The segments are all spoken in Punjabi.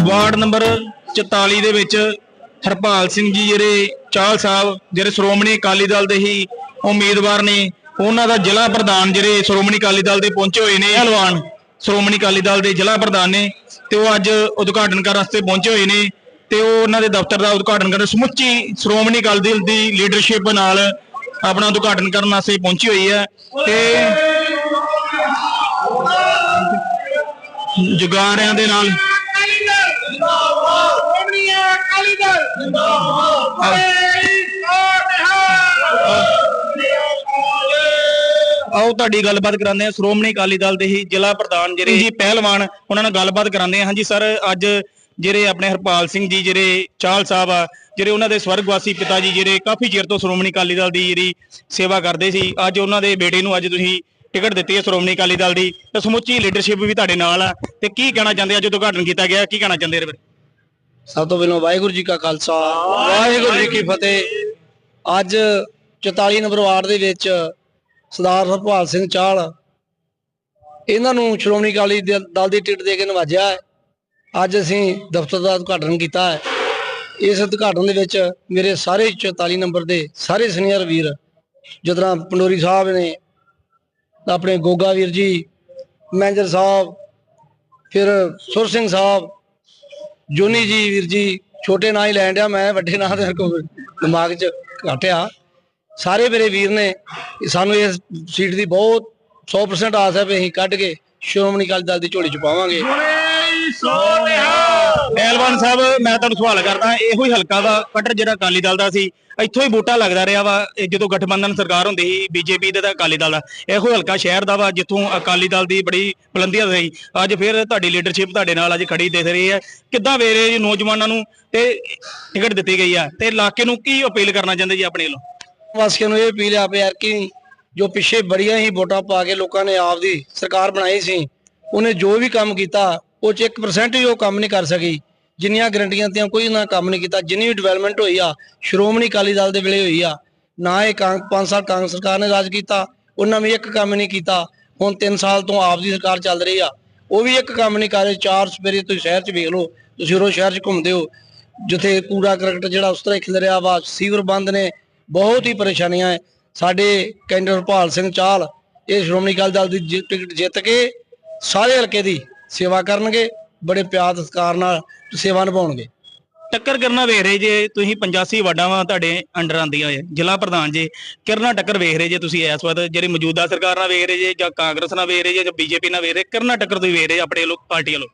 ਵਾਰਡ ਨੰਬਰ 44 ਦੇ ਵਿੱਚ ਹਰਪਾਲ ਸਿੰਘ ਜੀ ਜਿਹੜੇ ਚਾਲ ਸਾਹਿਬ, ਜਿਹੜੇ ਸ਼੍ਰੋਮਣੀ ਅਕਾਲੀ ਦਲ ਦੇ ਹੀ ਉਮੀਦਵਾਰ ਨੇ, ਉਹਨਾਂ ਦਾ ਜ਼ਿਲ੍ਹਾ ਪ੍ਰਧਾਨ ਜਿਹੜੇ ਸ਼੍ਰੋਮਣੀ ਅਕਾਲੀ ਦਲ ਦੇ ਪਹੁੰਚੇ ਹੋਏ ਨੇ ਪਹਿਲਵਾਨ ਸ਼੍ਰੋਮਣੀ ਅਕਾਲੀ ਦਲ ਦੇ ਜ਼ਿਲ੍ਹਾ ਪ੍ਰਧਾਨ ਨੇ ਤੇ ਉਹ ਅੱਜ ਉਦਘਾਟਨ ਕਰਨ ਵਾਸਤੇ ਪਹੁੰਚੇ ਹੋਏ ਨੇ ਤੇ ਉਹ ਉਹਨਾਂ ਦੇ ਦਫ਼ਤਰ ਦਾ ਉਦਘਾਟਨ ਕਰਨ, ਸਮੁੱਚੀ ਸ਼੍ਰੋਮਣੀ ਅਕਾਲੀ ਦਲ ਦੀ ਲੀਡਰਸ਼ਿਪ ਨਾਲ ਆਪਣਾ ਉਦਘਾਟਨ ਕਰਨ ਵਾਸਤੇ ਪਹੁੰਚੀ ਹੋਈ ਹੈ ਤੇ ਜੁਗਾਰਿਆਂ ਦੇ ਨਾਲ ਆਓ ਤੁਹਾਡੀ ਗੱਲਬਾਤ ਕਰਾਉਂਦੇ ਆ ਸ਼੍ਰੋਮਣੀ ਅਕਾਲੀ ਦਲ ਦੇ ਹੀ ਜ਼ਿਲ੍ਹਾ ਪ੍ਰਧਾਨ ਜਿਹੜੇ ਜੀ, ਪਹਿਲਵਾਨ, ਉਹਨਾਂ ਨਾਲ ਗੱਲਬਾਤ ਕਰਾਉਂਦੇ ਆ ਹਾਂਜੀ, ਸਰ, ਅੱਜ ਜਿਹੜੇ ਆਪਣੇ ਹਰਪਾਲ ਸਿੰਘ ਜੀ, ਜਿਹੜੇ ਚਾਲ ਸਾਹਿਬ ਆ, ਜਿਹੜੇ ਉਹਨਾਂ ਦੇ ਸਵਰਗਵਾਸੀ ਪਿਤਾ ਜੀ, ਜਿਹੜੇ ਕਾਫੀ ਚਿਰ ਤੋਂ ਸ਼੍ਰੋਮਣੀ ਅਕਾਲੀ ਦਲ ਦੀ ਜਿਹੜੀ ਸੇਵਾ ਕਰਦੇ ਸੀ, ਅੱਜ ਉਹਨਾਂ ਦੇ ਬੇਟੇ ਨੂੰ ਅੱਜ ਤੁਸੀਂ ਟਿਕਟ ਦਿੱਤੀ ਹੈ ਸ਼੍ਰੋਮਣੀ ਅਕਾਲੀ ਦਲ ਦੀ। ਤੇ ਸਮੁੱਚੀ ਲੀਡਰਸ਼ਿਪ ਵੀ ਤੁਹਾਡੇ ਨਾਲ ਆ। ਤੇ ਕੀ ਕਹਿਣਾ ਚਾਹੁੰਦੇ ਅੱਜ ਉਦਘਾਟਨ ਕੀਤਾ ਗਿਆ, ਕੀ ਕਹਿਣਾ ਚਾਹੁੰਦੇ ਇਹਦੇ ਸਭ ਤੋਂ ਪਹਿਲਾਂ ਵਾਹਿਗੁਰੂ ਜੀ ਕਾ ਖਾਲਸਾ, ਵਾਹਿਗੁਰੂ ਜੀ ਕੀ ਫਤਿਹ। ਅੱਜ 44 ਨੰਬਰ ਵਾਰਡ ਦੇ ਵਿੱਚ ਸਰਦਾਰ ਹਰਪਾਲ ਸਿੰਘ ਚਾਹਲ ਇਹਨਾਂ ਨੂੰ ਸ਼੍ਰੋਮਣੀ ਅਕਾਲੀ ਦਲ ਦਲ ਦੀ ਟਿਕਟ ਦੇ ਕੇ ਨਵਾਜਿਆ ਹੈ। ਅੱਜ ਅਸੀਂ ਦਫ਼ਤਰ ਦਾ ਉਦਘਾਟਨ ਕੀਤਾ ਹੈ। ਇਸ ਉਦਘਾਟਨ ਦੇ ਵਿੱਚ ਮੇਰੇ ਸਾਰੇ 44 ਨੰਬਰ ਦੇ ਸਾਰੇ ਸੀਨੀਅਰ ਵੀਰ ਜਿੱਦਾਂ ਪੰਡੋਰੀ ਸਾਹਿਬ ਨੇ, ਆਪਣੇ ਗੋਗਾ ਵੀਰ ਜੀ, ਮੈਨੇਜਰ ਸਾਹਿਬ, ਫਿਰ ਸੁਰ ਸਿੰਘ ਸਾਹਿਬ ਜੋਨੀ ਜੀ ਵੀਰ ਜੀ, ਛੋਟੇ ਨਾਂ ਹੀ ਲੈਣ ਡਿਆ ਮੈਂ, ਵੱਡੇ ਨਾਂ ਦੇ ਕੋ ਦਿਮਾਗ 'ਚ ਘਟਿਆ। ਸਾਰੇ ਮੇਰੇ ਵੀਰ ਨੇ, ਸਾਨੂੰ ਇਸ ਸੀਟ ਦੀ ਬਹੁਤ 100% ਆਸ ਹੈ ਵੀ ਅਸੀਂ ਕੱਢ ਕੇ ਸ਼੍ਰੋਮਣੀ ਅਕਾਲੀ ਦਲ ਦੀ ਝੋਲੀ ਚ ਪਾਵਾਂਗੇ। ਪਹਿਲਵਾਨ ਸਾਹਿਬ, ਮੈਂ ਤੁਹਾਨੂੰ ਸਵਾਲ ਕਰਦਾ, ਇਹੋ ਹੀ ਹਲਕਾ ਵਾ ਕਟਰ ਜਿਹੜਾ ਅਕਾਲੀ ਦਲ ਦਾ ਸੀ, ਇੱਥੋਂ ਹੀ ਵੋਟਾਂ ਲੱਗਦਾ ਰਿਹਾ ਵਾ, ਇਹ ਜਦੋਂ ਗਠਬੰਧਨ ਸਰਕਾਰ ਹੁੰਦੀ ਸੀ, ਬੀਜੇਪੀ ਦਾ ਤੇ ਅਕਾਲੀ ਦਲ ਦਾ। ਇਹੋ ਹਲਕਾ ਸ਼ਹਿਰ ਦਾ ਵਾ, ਜਿੱਥੋਂ ਅਕਾਲੀ ਦਲ ਦੀ ਬੜੀ ਬੁਲੰਦੀਆਂ ਰਹੀ ਅੱਜ ਫਿਰ ਤੁਹਾਡੀ ਲੀਡਰਸ਼ਿਪ ਤੁਹਾਡੇ ਨਾਲ ਅੱਜ ਖੜੀ ਦਿਖ ਰਹੀ ਹੈ। ਕਿੱਦਾਂ ਵੇਰੇ ਜੀ ਨੌਜਵਾਨਾਂ ਨੂੰ? ਤੇ ਟਿਕਟ ਦਿੱਤੀ ਗਈ ਆ। ਤੇ ਇਲਾਕੇ ਨੂੰ ਕੀ ਅਪੀਲ ਕਰਨਾ ਚਾਹੁੰਦੇ ਜੀ ਆਪਣੇ ਵੱਲੋਂ? ਵਾਸੀਆਂ ਨੂੰ ਇਹ ਅਪੀਲ ਆ ਵੀ ਕਿ ਜੋ ਪਿੱਛੇ ਬੜੀਆਂ ਹੀ ਵੋਟਾਂ ਪਾ ਕੇ ਲੋਕਾਂ ਨੇ ਆਪ ਦੀ ਸਰਕਾਰ ਬਣਾਈ ਸੀ, ਉਹਨੇ ਜੋ ਵੀ ਕੰਮ ਕੀਤਾ, ਉਹ ਚ 1% ਹੀ ਉਹ ਕੰਮ ਨਹੀਂ ਕਰ ਸਕੀ। ਜਿੰਨੀਆਂ ਗਰੰਟੀਆਂ ਤੇ ਕੋਈ ਉਹਨਾਂ ਕੰਮ ਨਹੀਂ ਕੀਤਾ, ਜਿੰਨੀ ਵੀ ਡਿਵੈਲਪਮੈਂਟ ਹੋਈ ਆ, ਸ਼੍ਰੋਮਣੀ ਅਕਾਲੀ ਦਲ ਦੇ ਵੇਲੇ ਹੋਈ ਆ, ਨਾ ਇਹ ਕਾਂਗ 5 ਸਾਲ ਕਾਂਗਰਸ ਸਰਕਾਰ ਨੇ ਰਾਜ ਕੀਤਾ, ਉਹਨਾਂ ਵੀ ਇੱਕ ਕੰਮ ਨਹੀਂ ਕੀਤਾ, ਹੁਣ 3 ਸਾਲ ਤੋਂ ਆਪ ਦੀ ਸਰਕਾਰ ਚੱਲ ਰਹੀ ਆ, ਉਹ ਵੀ ਇੱਕ ਕੰਮ ਨਹੀਂ ਕਰ ਰਹੇ, ਚਾਰ ਸਵੇਰੇ ਤੁਸੀਂ ਸ਼ਹਿਰ 'ਚ ਵੇਖ ਲਓ, ਤੁਸੀਂ ਉਹ ਸ਼ਹਿਰ 'ਚ ਘੁੰਮਦੇ ਹੋ, ਜਿੱਥੇ ਕੂੜਾ ਕਰਕਟ ਜਿਹੜਾ ਉਸ ਤਰ੍ਹਾਂ ਖਿਲ ਰਿਹਾ ਵਾ, ਸੀਵਰ ਬੰਦ ਨੇ, ਬਹੁਤ ਹੀ ਪਰੇਸ਼ਾਨੀਆਂ ਹੈ ਸਾਡੇ ਕੈਂਡਰ ਹਰਪਾਲ ਸਿੰਘ ਚਾਲ, ਇਹ ਸ਼੍ਰੋਮਣੀ ਅਕਾਲੀ ਦਲ ਦੀ ਜਿ- ਟਿਕਟ ਜਿੱਤ ਕੇ ਸਾਰੇ ਹਲਕੇ ਦੀ ਸੇਵਾ ਕਰਨਗੇ। ਬੜੇ ਪਿਆਰ ਸਤਿਕਾਰ ਨਾਲ ਸੇਵਾ ਨਿਭਾਉਣਗੇ। ਟੱਕਰ ਕਰਨਾ ਵੇਖ ਰਹੇ ਜੇ ਤੁਸੀਂ 85 ਵਾਰਡਾਂ ਵਾ ਤੁਹਾਡੇ ਅੰਡਰ ਆਂਦੀਆਂ ਹੋਏ ਜ਼ਿਲ੍ਹਾ ਪ੍ਰਧਾਨ ਜੇ ਕਿਰਨਾ ਟੱਕਰ ਵੇਖ ਰਹੇ ਜੇ ਤੁਸੀਂ ਇਸ ਵਕਤ ਜਿਹੜੀ ਮੌਜੂਦਾ ਸਰਕਾਰ ਨਾਲ ਵੇਖ ਰਹੇ ਜੇ ਜਾਂ ਕਾਂਗਰਸ ਨਾਲ ਵੇਖ ਰਹੇ ਜੇ ਜਾਂ ਬੀਜੇਪੀ ਨਾਲ ਵੇਖ ਰਹੇ ਕਿਰਨਾ ਟੱਕਰ ਤੁਸੀਂ ਵੇਖ ਰਹੇ ਆਪਣੇ ਲੋਕ ਪਾਰਟੀ ਵੱਲੋਂ?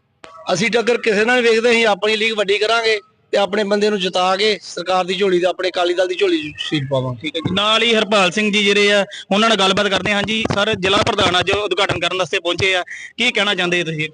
ਅਸੀਂ ਟੱਕਰ ਕਿਸੇ ਨਾਲ ਵੇਖਦੇ ਅਸੀਂ ਆਪਣੀ ਲੀਗ ਵੱਡੀ ਕਰਾਂਗੇ ਤੇ ਆਪਣੇ ਬੰਦੇ ਨੂੰ ਜਿਤਾ ਕੇ ਸਰਕਾਰ ਦੀ ਝੋਲੀ ਤੇ ਆਪਣੇ ਅਕਾਲੀ ਦਲ ਦੀ ਝੋਲੀ 'ਚ ਸੀਟ ਪਾਵਾਂਗੇ। ਠੀਕ ਹੈ ਜੀ। ਨਾਲ ਹੀ ਹਰਪਾਲ ਸਿੰਘ ਜੀ ਜਿਹੜੇ ਆ ਉਹਨਾਂ ਨਾਲ ਗੱਲਬਾਤ ਕਰਦੇ ਹਾਂ ਜੀ। ਸਰ ਜ਼ਿਲ੍ਹਾ ਪ੍ਰਧਾਨ ਅੱਜ ਉਦਘਾਟਨ ਕਰਨ ਵਾਸਤੇ ਪਹੁੰਚੇ ਆ। ਕੀ ਕਹਿਣਾ ਚਾਹੁੰਦੇ ਤੁਸੀਂ?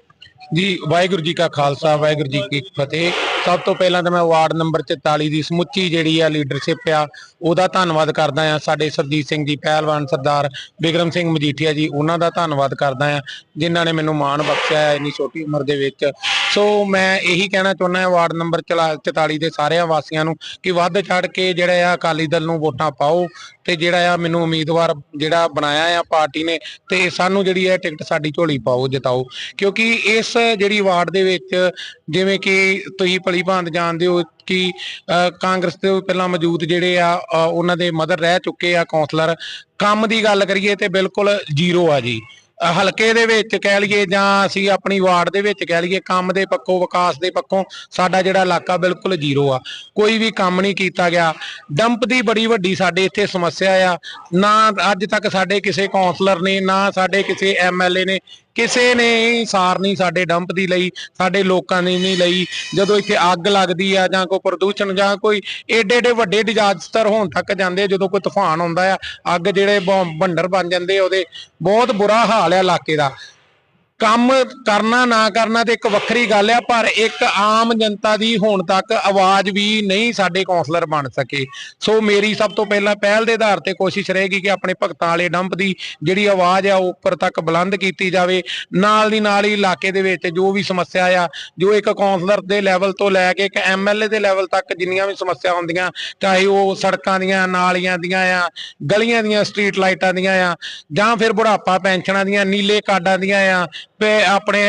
ਜੀ, ਵਾਹਿਗੁਰੂ ਜੀ ਕਾ ਖਾਲਸਾ, ਵਾਹਿਗੁਰੂ ਜੀ ਕੀ ਫਤਿਹ। ਸਭ ਤੋਂ ਪਹਿਲਾਂ ਤਾਂ ਮੈਂ ਵਾਰਡ ਨੰਬਰ 44 ਦੀ ਸਮੁੱਚੀ ਜਿਹੜੀ ਆ ਲੀਡਰਸ਼ਿਪ ਆ, ਉਹਦਾ ਧੰਨਵਾਦ ਕਰਦਾ ਆ। ਸਾਡੇ ਸਰਜੀਤ ਸਿੰਘ ਜੀ, ਪਹਿਲਵਾਨ ਸਰਦਾਰ ਬਿਕਰਮ ਸਿੰਘ ਮਜੀਠੀਆ ਜੀ, ਉਹਨਾਂ ਦਾ ਧੰਨਵਾਦ ਕਰਦਾ ਆ, ਜਿਨ੍ਹਾਂ ਨੇ ਮੈਨੂੰ ਮਾਣ ਬਖਸ਼ਿਆ ਇੰਨੀ ਛੋਟੀ ਉਮਰ ਦੇ ਵਿੱਚ। ਸੋ ਮੈਂ ਇਹੀ ਕਹਿਣਾ ਚਾਹੁੰਦਾ ਹਾਂ, ਵਾਰਡ ਨੰਬਰ 44 ਦੇ ਸਾਰਿਆਂ ਵਾਸੀਆਂ ਨੂੰ ਕਿ ਵੱਧ ਚੜ ਕੇ ਜਿਹੜਾ ਆ ਅਕਾਲੀ ਦਲ ਨੂੰ ਵੋਟਾਂ ਪਾਓ ਤੇ ਜਿਹੜਾ ਆ ਮੈਨੂੰ ਉਮੀਦਵਾਰ ਜਿਹੜਾ ਬਣਾਇਆ ਆ ਪਾਰਟੀ ਨੇ ਤੇ ਸਾਨੂੰ ਜਿਹੜੀ ਹੈ ਟਿਕਟ ਸਾਡੀ ਝੋਲੀ ਪਾਓ, ਜਿਤਾਓ। ਕਿਉਂਕਿ ਇਸ ਜਿਹੜੀ ਵਾਰਡ ਦੇ ਵਿੱਚ ਜਿਵੇਂ ਕਿ ਤੁਸੀਂ ਭਲੀ ਭਾਂਤ ਜਾਣਦੇ ਹੋ ਕਿ ਕਾਂਗਰਸ ਦੇ ਪਹਿਲਾਂ ਮੌਜੂਦ ਜਿਹੜੇ ਆ ਉਹਨਾਂ ਦੇ ਮਦਰ ਰਹਿ ਚੁੱਕੇ ਆ ਕਾਉਂਸਲਰ ਕੰਮ ਦੀ ਗੱਲ ਕਰੀਏ ਤੇ ਬਿਲਕੁਲ ਜ਼ੀਰੋ ਆ ਜੀ। ਹਲਕੇ ਦੇ ਵਿੱਚ ਕਹਿ ਲਈਏ ਜਾਂ ਅਸੀਂ ਆਪਣੀ ਵਾਰਡ ਦੇ ਵਿੱਚ ਕਹਿ ਲਈਏ, ਕੰਮ ਦੇ ਪੱਖੋਂ, ਵਿਕਾਸ ਦੇ ਪੱਖੋਂ ਸਾਡਾ ਜਿਹੜਾ ਇਲਾਕਾ ਬਿਲਕੁਲ ਜ਼ੀਰੋ ਆ। ਕੋਈ ਵੀ ਕੰਮ ਨਹੀਂ ਕੀਤਾ ਗਿਆ। ਡੰਪ ਦੀ ਬੜੀ ਵੱਡੀ ਸਾਡੇ ਇੱਥੇ ਸਮੱਸਿਆ ਆ। ਨਾ ਅੱਜ ਤੱਕ ਸਾਡੇ ਕਿਸੇ ਕਾਉਂਸਲਰ ਨੇ, ਨਾ ਸਾਡੇ ਕਿਸੇ ਐਮਐਲਏ ਨੇ ਕਿਸੇ ਨੇ ਸਾਰ ਨਹੀਂ ਸਾਡੇ ਡੰਪ ਦੀ ਲਈ, ਸਾਡੇ ਲੋਕਾਂ ਨੇ ਨਹੀਂ ਲਈ। ਜਦੋਂ ਇੱਥੇ ਅੱਗ ਲੱਗਦੀ ਆ ਜਾਂ ਕੋਈ ਪ੍ਰਦੂਸ਼ਣ ਜਾਂ ਕੋਈ ਏਡੇ ਏਡੇ ਵੱਡੇ ਡਿਜ਼ਾਸਟਰ ਹੋਣ ਤੱਕ ਜਾਂਦੇ ਜਦੋਂ ਕੋਈ ਤੂਫਾਨ ਆਉਂਦਾ ਆ, ਅੱਗ ਜਿਹੜੇ ਬ- ਭੰਡਰ ਬਣ ਜਾਂਦੇ ਉਹਦੇ ਬਹੁਤ ਬੁਰਾ ਹਾਲ ਆ ਇਲਾਕੇ ਦਾ। ਕੰਮ ਕਰਨਾ, ਨਾ ਕਰਨਾ ਤੇ ਇੱਕ ਵੱਖਰੀ ਗੱਲ ਆ, ਪਰ ਇੱਕ ਆਮ ਜਨਤਾ ਦੀ ਹੁਣ ਤੱਕ ਆਵਾਜ਼ ਵੀ ਨਹੀਂ ਸਾਡੇ ਕੌਂਸਲਰ ਬਣ ਸਕੇ। ਸੋ ਮੇਰੀ ਸਭ ਤੋਂ ਪਹਿਲਾਂ ਪਹਿਲ ਦੇ ਆਧਾਰ ਤੇ ਕੋਸ਼ਿਸ਼ ਰਹੇਗੀ ਕਿ ਆਪਣੇ ਭਗਤਾਂ ਵਾਲੇ ਡੰਪ ਦੀ ਜਿਹੜੀ ਆਵਾਜ਼ ਆ, ਉਹ ਉੱਪਰ ਤੱਕ ਬੁਲੰਦ ਕੀਤੀ ਜਾਵੇ। ਨਾਲ ਦੀ ਨਾਲ ਹੀ ਇਲਾਕੇ ਦੇ ਵਿੱਚ ਜੋ ਵੀ ਸਮੱਸਿਆ ਆ, ਜੋ ਇੱਕ ਕੌਂਸਲਰ ਦੇ ਲੈਵਲ ਤੋਂ ਲੈ ਕੇ ਇੱਕ ਐਮਐਲਏ ਦੇ ਲੈਵਲ ਤੱਕ ਜਿੰਨੀਆਂ ਵੀ ਸਮੱਸਿਆ ਹੁੰਦੀਆਂ, ਚਾਹੇ ਉਹ ਸੜਕਾਂ ਦੀਆਂ, ਨਾਲੀਆਂ ਦੀਆਂ ਆ, ਗਲੀਆਂ ਦੀਆਂ, ਸਟਰੀਟ ਲਾਈਟਾਂ ਦੀਆਂ ਆ, ਜਾਂ ਫਿਰ ਬੁਢਾਪਾ ਪੈਨਸ਼ਨਾਂ ਦੀਆਂ, ਨੀਲੇ ਕਾਰਡਾਂ ਦੀਆਂ ਆ ਆਪਣੇ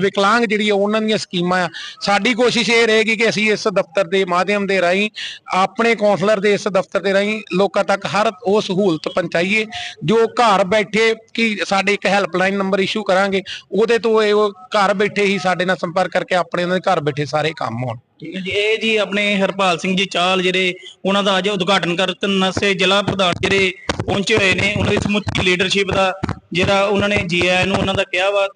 ਵਿਕਲਾਂਗ ਜਿਹੜੀ ਆ, ਉਹਨਾਂ ਦੀਆਂ ਸਕੀਮਾਂ ਆ। ਸਾਡੀ ਕੋਸ਼ਿਸ਼ ਇਹ ਰਹੇਗੀ ਕਿ ਅਸੀਂ ਇਸ ਦਫ਼ਤਰ ਦੇ ਮਾਧਿਅਮ ਦੇ ਰਾਹੀਂ, ਆਪਣੇ ਕੌਂਸਲਰ ਦੇ ਇਸ ਦਫ਼ਤਰ ਦੇ ਰਾਹੀਂ ਲੋਕਾਂ ਤੱਕ ਹਰ ਉਹ ਸਹੂਲਤ ਪਹੁੰਚਾਈਏ, ਜੋ ਘਰ ਬੈਠੇ ਕਿ ਸਾਡੇ ਇੱਕ ਹੈਲਪਲਾਈਨ ਨੰਬਰ ਇਸ਼ੂ ਕਰਾਂਗੇ, ਉਹਦੇ ਤੋਂ ਇਹ ਘਰ ਬੈਠੇ ਹੀ ਸਾਡੇ ਨਾਲ ਸੰਪਰਕ ਕਰਕੇ ਆਪਣੇ ਉਹਨਾਂ ਦੇ ਘਰ ਬੈਠੇ ਸਾਰੇ ਕੰਮ ਹੋਣ। ਠੀਕ ਹੈ ਜੀ, ਇਹ ਜੀ ਆਪਣੇ ਹਰਪਾਲ ਸਿੰਘ ਜੀ ਚਾਲ ਜਿਹੜੇ, ਉਹਨਾਂ ਦਾ ਅੱਜ ਉਦਘਾਟਨ ਕਰਨ ਵਾਸਤੇ ਜ਼ਿਲ੍ਹਾ ਪ੍ਰਧਾਨ ਜਿਹੜੇ ਪਹੁੰਚੇ ਹੋਏ ਨੇ, ਉਹਨਾਂ ਦੀ ਸਮੁੱਚੀ ਲੀਡਰਸ਼ਿਪ ਦਾ ਜਿਹੜਾ ਉਹਨਾਂ ਨੇ ਜੀ ਆਇਆਂ ਨੂੰ ਉਹਨਾਂ ਦਾ ਕਿਹਾ ਵਾ